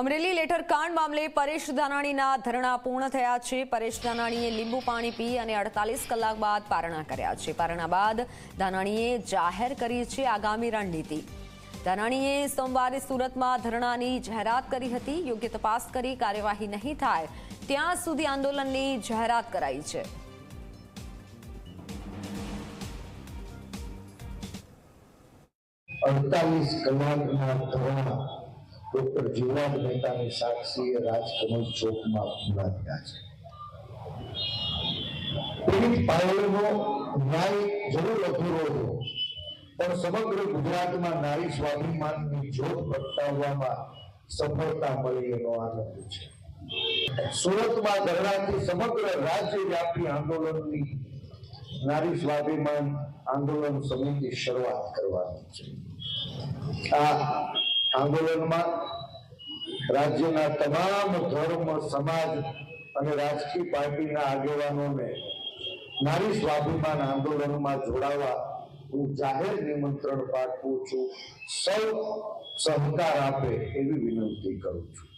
Amreli letter કાંડ મામલે પરેશ ધાનાણીના ધરણા પૂર્ણ થયા છે. પરેશ ધાનાણીએ લીંબુ પાણી પી અને અડતાલીસ કલાક બાદ પારણા કર્યા છે. પારણા બાદ ધાનાણીએ જાહેર કરી છે આગામી રણનીતિ. ધાનાણીએ સોમવારે સુરતમાં ધરણાની જાહેરાત કરી હતી. યોગ્ય તપાસ કરી કાર્યવાહી નહીં થાય ત્યાં સુધી આંદોલનની જાહેરાત કરાઈ છે. અડતાલીસ કલાકના ધરણા ડોક્ટર જીવરાજ મહેતાની સાક્ષીએ રાજકમલ ચોકમાં થયા છે. પીડિત સફળતા મળી એનો આનંદ છે. સુરતમાં ધરણાથી સમગ્ર રાજ્ય વ્યાપી આંદોલનની નારી સ્વાભિમાન આંદોલન સમિતિ શરૂઆત કરવાની છે. આ આંદોલનમાં રાજ્યના તમામ ધર્મ, સમાજ અને રાજકીય પાર્ટીના આગેવાનોને નારી સ્વાભિમાન આંદોલનમાં જોડાવા હું જાહેર નિમંત્રણ પાઠવું છું. સૌ સહકાર આપે એવી વિનંતી કરું છું.